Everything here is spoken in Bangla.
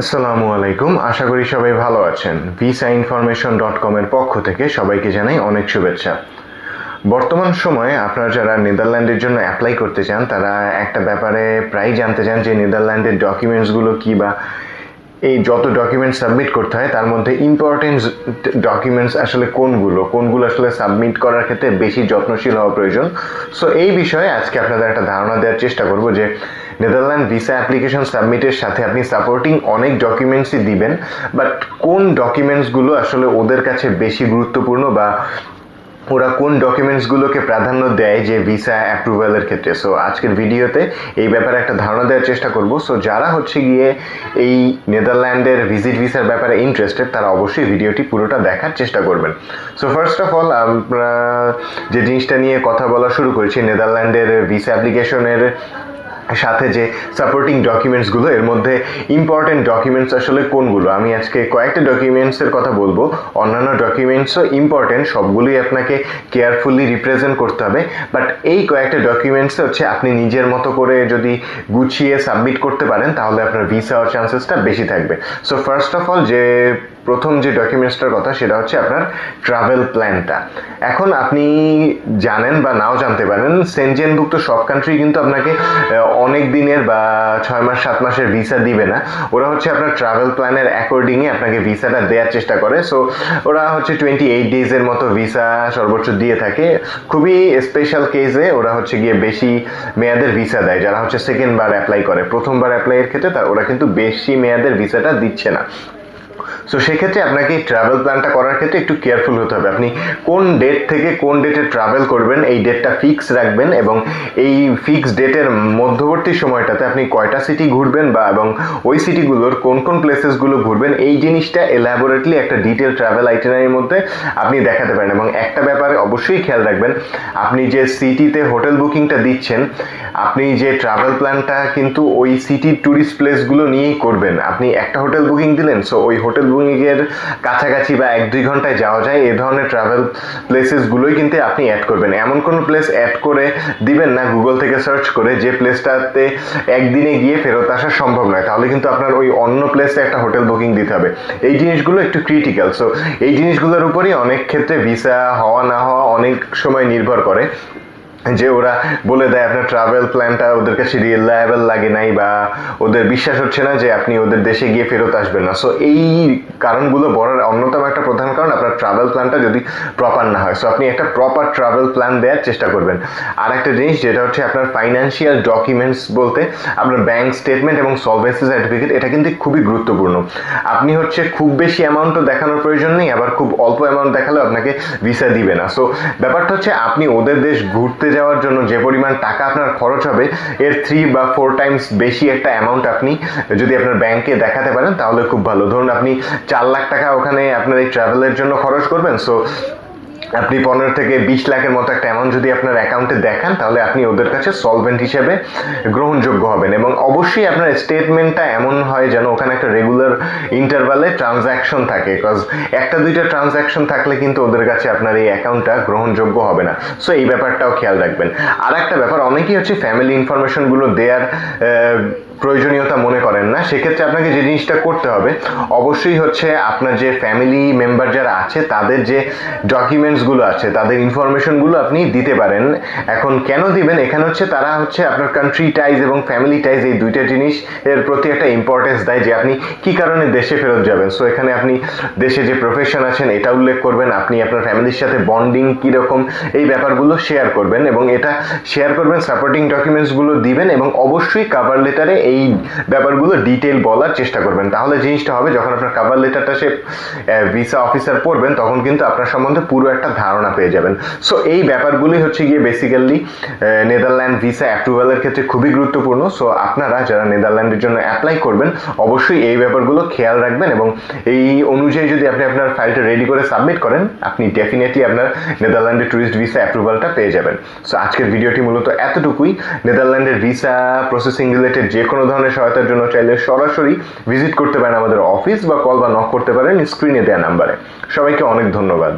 আসসালামু আলাইকুম। আশা করি সবাই ভালো আছেন। ভিসা ইনফরমেশন ডট কমের পক্ষ থেকে সবাইকে জানাই অনেক শুভেচ্ছা। বর্তমান সময়ে আপনারা যারা নেদারল্যান্ডের জন্য অ্যাপ্লাই করতে চান, তারা একটা ব্যাপারে প্রায় জানতে চান যে নেদারল্যান্ডের ডকুমেন্টসগুলো কী বা এই যত ডকুমেন্টস সাবমিট করতে হয়, তার মধ্যে ইম্পর্টেন্ট ডকুমেন্টস আসলে কোনগুলো? কোনগুলো আসলে সাবমিট করার ক্ষেত্রে বেশি যত্নশীল হওয়া প্রয়োজন? সো এই বিষয়ে আজকে আপনাদের একটা ধারণা দেওয়ার চেষ্টা করব যে নেদারল্যান্ড ভিসা অ্যাপ্লিকেশন সাবমিটের সাথে আপনি সাপোর্টিং অনেক ডকুমেন্টসই দিবেন বাট কোন ডকুমেন্টসগুলো আসলে ওদের কাছে বেশি গুরুত্বপূর্ণ বা ওরা কোন ডকুমেন্টসগুলোকে প্রাধান্য দেয় যে ভিসা অ্যাপ্রুভালের ক্ষেত্রে? সো আজকের ভিডিওতে এই ব্যাপারে একটা ধারণা দেওয়ার চেষ্টা করব। সো যারা হচ্ছে গিয়ে এই নেদারল্যান্ডের ভিজিট ভিসার ব্যাপারে ইন্টারেস্টেড তারা অবশ্যই ভিডিওটি পুরোটা দেখার চেষ্টা করবেন। সো ফার্স্ট অফ অল আমরা যে জিনিসটা নিয়ে কথা বলা শুরু করেছি, নেদারল্যান্ডের ভিসা অ্যাপ্লিকেশনের সাথে যে সাপোর্টিং ডকুমেন্টসগুলো এর মধ্যে ইম্পর্টেন্ট ডকুমেন্টস আসলে কোনগুলো? আমি আজকে কয়েকটা ডকুমেন্টসের কথা বলব। অন্যান্য ডকুমেন্টসও ইম্পর্টেন্ট সবগুলোই আপনাকে কেয়ারফুলি রিপ্রেজেন্ট করতে হবে। বাট এই কয়েকটা ডকুমেন্টস হচ্ছে আপনি নিজের মতো করে যদি গুছিয়ে সাবমিট করতে পারেন, তাহলে আপনার ভিসা হওয়ার চান্সেসটা বেশি থাকবে। সো ফার্স্ট অফ অল যে প্রথম যে ডকুমেন্টসটার কথা, সেটা হচ্ছে আপনার ট্রাভেল প্ল্যানটা এখন আপনি জানেন বা নাও জানতে পারেন সেনজেনভুক্ত সব কান্ট্রি কিন্তু আপনাকে অনেক দিনের বা ছয় মাস, সাত মাসের ভিসা দিবে না। ওরা হচ্ছে আপনার ট্রাভেল প্ল্যানের অ্যাকর্ডিংয়ে আপনাকে ভিসাটা দেওয়ার চেষ্টা করে। সো ওরা হচ্ছে টোয়েন্টি এইট ডেজের মতো ভিসা সর্বোচ্চ দিয়ে থাকে। খুবই স্পেশাল কেসে ওরা হচ্ছে গিয়ে বেশি মেয়াদের ভিসা দেয়, যারা হচ্ছে সেকেন্ড বার অ্যাপ্লাই করে। প্রথমবার অ্যাপ্লাইয়ের ক্ষেত্রে ওরা কিন্তু বেশি মেয়াদের ভিসাটা দিচ্ছে না। সো সেক্ষেত্রে আপনাকে ট্রাভেল প্ল্যানটা করার ক্ষেত্রে একটু কেয়ারফুল হতে হবে। আপনি কোন ডেট থেকে কোন ডেটে ট্রাভেল করবেন, এই ডেটটা ফিক্স রাখবেন এবং এই ফিক্স ডেটের মধ্যবর্তী সময়টাতে আপনি কয়টা সিটি ঘুরবেন বা এবং ওই সিটিগুলোর কোন কোন প্লেসেসগুলো ঘুরবেন, এই জিনিসটা এলাবোরেটলি একটা ডিটেল ট্রাভেল আইটেনারির মধ্যে আপনি দেখাতে পারেন। এবং একটা ব্যাপারে অবশ্যই খেয়াল রাখবেন, আপনি যে সিটিতে হোটেল বুকিংটা দিচ্ছেন আপনি যে ট্রাভেল প্ল্যানটা কিন্তু ওই সিটির ট্যুরিস্ট প্লেসগুলো নিয়েই করবেন। আপনি একটা হোটেল বুকিং দিলেন সো ওই হোটেল বুকিংয়ের কাছাকাছি বা এক দুই ঘন্টায় যাওয়া যায়, এ ধরনের ট্রাভেল প্লেসেসগুলোই কিন্তু আপনি অ্যাড করবেন। এমন কোনো প্লেস অ্যাড করে দিবেন না গুগল থেকে সার্চ করে যে প্লেসটাতে একদিনে গিয়ে ফেরত আসা সম্ভব নয়। তাহলে কিন্তু আপনার ওই অন্য প্লেসে একটা হোটেল বুকিং দিতে হবে। এই জিনিসগুলো একটু ক্রিটিক্যাল সো এই জিনিসগুলোর উপরই অনেক ক্ষেত্রে ভিসা হওয়া না হওয়া অনেক সময় নির্ভর করে। যে ওরা বলে দেয়, আপনার ট্রাভেল প্ল্যানটা ওদের কাছে রিলায়েবল লাগে নাই বা ওদের বিশ্বাস হচ্ছে না যে আপনি ওদের দেশে গিয়ে ফেরত আসবেন না। সো এই কারণগুলো বলার অন্যতম একটা প্রধান কারণ আপনার ট্রাভেল প্ল্যানটা যদি প্রপার না হয়। সো আপনি একটা প্রপার ট্রাভেল প্ল্যান দেওয়ার চেষ্টা করবেন। আর একটা জিনিস যেটা হচ্ছে আপনার ফাইন্যান্সিয়াল ডকুমেন্টস বলতে আপনার ব্যাংক স্টেটমেন্ট এবং সলভেন্সি সার্টিফিকেট এটা কিন্তু খুবই গুরুত্বপূর্ণ। আপনি হচ্ছে খুব বেশি অ্যামাউন্টও দেখানোর প্রয়োজন নেই, আবার খুব অল্প অ্যামাউন্ট দেখালেও আপনাকে ভিসা দিবে না। সো ব্যাপারটা হচ্ছে আপনি ওদের দেশ ঘুরতে যাওয়ার জন্য যে পরিমাণ টাকা আপনার খরচ হবে, এর থ্রি বা ফোর টাইমস বেশি একটা অ্যামাউন্ট আপনি যদি আপনার ব্যাংকে দেখাতে পারেন, তাহলে খুব ভালো। ধরুন আপনি চার লাখ টাকা ওখানে আপনার এই ট্রাভেলের জন্য খরচ করবেন সো আপনি পনেরো থেকে বিশ লাখের মতো একটা অ্যামাউন্ট যদি আপনার অ্যাকাউন্টে দেখান, তাহলে আপনি ওদের কাছে সলভেন্ট হিসেবে গ্রহণযোগ্য হবেন এবং অবশ্যই আপনার স্টেটমেন্টটা এমন হয় যেন ওখানে একটা রেগুলার ইন্টারভালে ট্রানজ্যাকশন থাকে বিকজ একটা দুইটা ট্রানজ্যাকশন থাকলে কিন্তু ওদের কাছে আপনার এই অ্যাকাউন্টটা গ্রহণযোগ্য হবে না। সো এই ব্যাপারটাও খেয়াল রাখবেন। আর একটা ব্যাপার, অনেকেই হচ্ছে ফ্যামিলি ইনফরমেশনগুলো দেওয়ার প্রয়োজনীয়তা মনে করেন না, সেক্ষেত্রে আপনাকে যে জিনিসটা করতে হবে, অবশ্যই হচ্ছে আপনার যে ফ্যামিলি মেম্বার যারা আছে, তাদের যে ডকুমেন্টসগুলো আছে, তাদের ইনফরমেশনগুলো আপনি দিতে পারেন। এখন কেন দিবেন? এখানে হচ্ছে তারা হচ্ছে আপনার কান্ট্রি টাইজ এবং ফ্যামিলি টাইজ এই দুইটা জিনিস এর প্রতি একটা ইম্পর্টেন্স দেয় যে আপনি কি কারণে দেশে ফেরত যাবেন। সো এখানে আপনি দেশে যে প্রফেশন আছেন, এটা উল্লেখ করবেন, আপনি আপনার ফ্যামিলির সাথে বন্ডিং কীরকম, এই ব্যাপারগুলো শেয়ার করবেন এবং এটা শেয়ার করবেন সাপোর্টিং ডকুমেন্টসগুলো দিবেন এবং অবশ্যই কাভার লেটারে এই ব্যাপারগুলো ডিটেল বলার চেষ্টা করবেন। তাহলে জিনিসটা হবে, যখন আপনার কাভার লেটারটা সে ভিসা অফিসার পড়বেন, তখন কিন্তু আপনার সম্বন্ধে পুরো একটা ধারণা পেয়ে যাবেন। সো এই ব্যাপারগুলি হচ্ছে গিয়ে বেসিক্যালি নেদারল্যান্ড ভিসা অ্যাপ্রুভালের ক্ষেত্রে খুবই গুরুত্বপূর্ণ। সো আপনারা যারা নেদারল্যান্ডের জন্য অ্যাপ্লাই করবেন, অবশ্যই এই ব্যাপারগুলো খেয়াল রাখবেন এবং এই অনুযায়ী যদি আপনি আপনার ফাইলটা রেডি করে সাবমিট করেন, আপনি ডেফিনেটলি আপনার নেদারল্যান্ডের ট্যুরিস্ট ভিসা অ্যাপ্রুভালটা পেয়ে যাবেন। সো আজকের ভিডিওটি মূলত এতটুকুই। নেদারল্যান্ডের ভিসা প্রসেসিং রিলেটেড যে কোনো ধরনের সহায়তার জন্য চাইলে সরাসরি ভিজিট করতে পারেন আমাদের অফিস বা কল বা নক করতে পারেন স্ক্রিনে দেওয়া নাম্বারে। সবাইকে অনেক ধন্যবাদ।